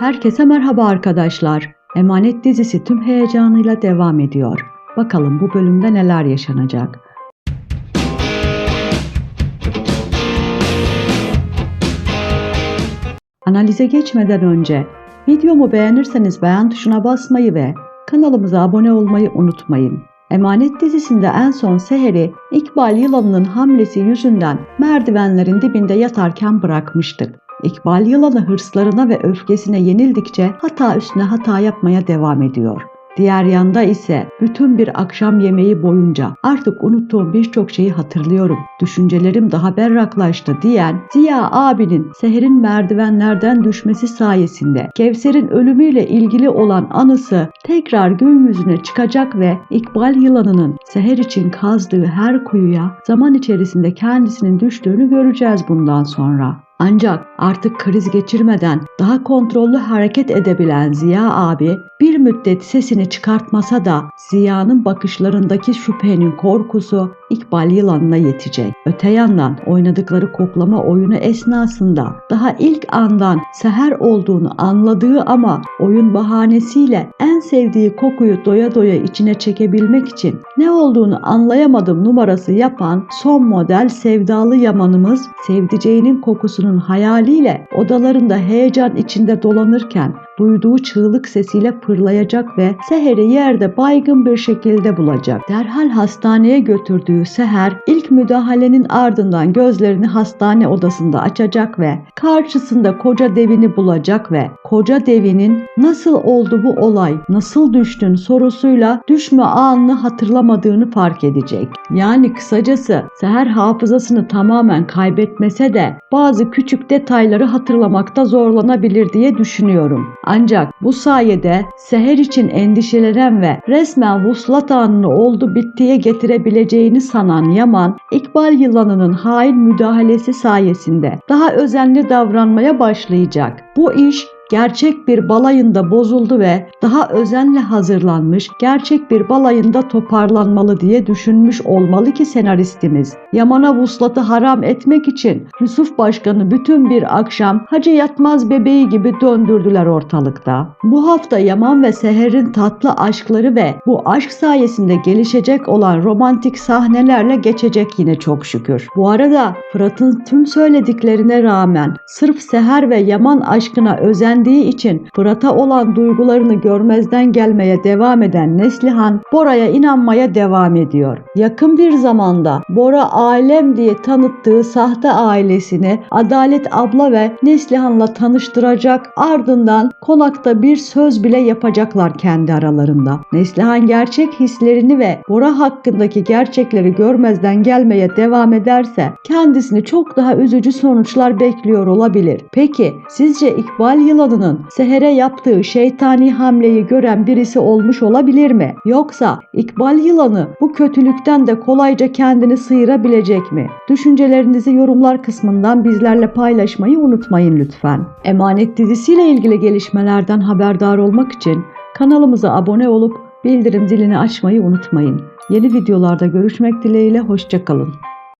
Herkese merhaba arkadaşlar. Emanet dizisi tüm heyecanıyla devam ediyor. Bakalım bu bölümde neler yaşanacak. Analize geçmeden önce videomu beğenirseniz beğen tuşuna basmayı ve kanalımıza abone olmayı unutmayın. Emanet dizisinde en son Seher'i İkbal yılanının hamlesi yüzünden merdivenlerin dibinde yatarken bırakmıştık. İkbal yılanı hırslarına ve öfkesine yenildikçe hata üstüne hata yapmaya devam ediyor. Diğer yanda ise bütün bir akşam yemeği boyunca artık unuttuğum birçok şeyi hatırlıyorum. Düşüncelerim daha berraklaştı diyen Ziya abinin Seher'in merdivenlerden düşmesi sayesinde Kevser'in ölümüyle ilgili olan anısı tekrar gün yüzüne çıkacak ve İkbal yılanının Seher için kazdığı her kuyuya zaman içerisinde kendisinin düştüğünü göreceğiz bundan sonra. Ancak artık kriz geçirmeden daha kontrollü hareket edebilen Ziya abi bir müddet sesini çıkartmasa da Ziya'nın bakışlarındaki şüphenin korkusu İkbal yılanına yetecek. Öte yandan oynadıkları koklama oyunu esnasında daha ilk andan seher olduğunu anladığı ama oyun bahanesiyle en sevdiği kokuyu doya doya içine çekebilmek için ne olduğunu anlayamadım numarası yapan son model sevdalı yamanımız sevdiceğinin kokusunun hayaliyle odalarında heyecan içinde dolanırken duyduğu çığlık sesiyle fırlayacak ve Seher'i yerde baygın bir şekilde bulacak. Derhal hastaneye götürdüğü Seher ilk müdahalenin ardından gözlerini hastane odasında açacak ve karşısında koca devini bulacak ve koca devinin nasıl oldu bu olay, nasıl düştün sorusuyla düşme anını hatırlamadığını fark edecek. Yani kısacası Seher hafızasını tamamen kaybetmese de bazı küçük detayları hatırlamakta zorlanabilir diye düşünüyorum. Ancak bu sayede Seher için endişelenen ve resmen vuslat anını oldu bittiye getirebileceğini sanan Yaman, İkbal yılanının hain müdahalesi sayesinde daha özenli davranmaya başlayacak. Bu iş gerçek bir balayında bozuldu ve daha özenle hazırlanmış gerçek bir balayında toparlanmalı diye düşünmüş olmalı ki senaristimiz. Yaman'a vuslatı haram etmek için Yusuf Başkanı bütün bir akşam Hacı Yatmaz bebeği gibi döndürdüler ortalıkta. Bu hafta Yaman ve Seher'in tatlı aşkları ve bu aşk sayesinde gelişecek olan romantik sahnelerle geçecek yine çok şükür. Bu arada Fırat'ın tüm söylediklerine rağmen sırf Seher ve Yaman aşkına özen özendiği için Fırat'a olan duygularını görmezden gelmeye devam eden Neslihan Bora'ya inanmaya devam ediyor. Yakın bir zamanda Bora ailem diye tanıttığı sahte ailesini Adalet abla ve Neslihan'la tanıştıracak ardından konakta bir söz bile yapacaklar kendi aralarında. Neslihan gerçek hislerini ve Bora hakkındaki gerçekleri görmezden gelmeye devam ederse kendisini çok daha üzücü sonuçlar bekliyor olabilir. Peki sizce İkbal Yılan kadının Seher'e yaptığı şeytani hamleyi gören birisi olmuş olabilir mi? Yoksa İkbal yılanı bu kötülükten de kolayca kendini sıyırabilecek mi? Düşüncelerinizi yorumlar kısmından bizlerle paylaşmayı unutmayın lütfen. Emanet dizisiyle ilgili gelişmelerden haberdar olmak için kanalımıza abone olup bildirim zilini açmayı unutmayın. Yeni videolarda görüşmek dileğiyle hoşçakalın.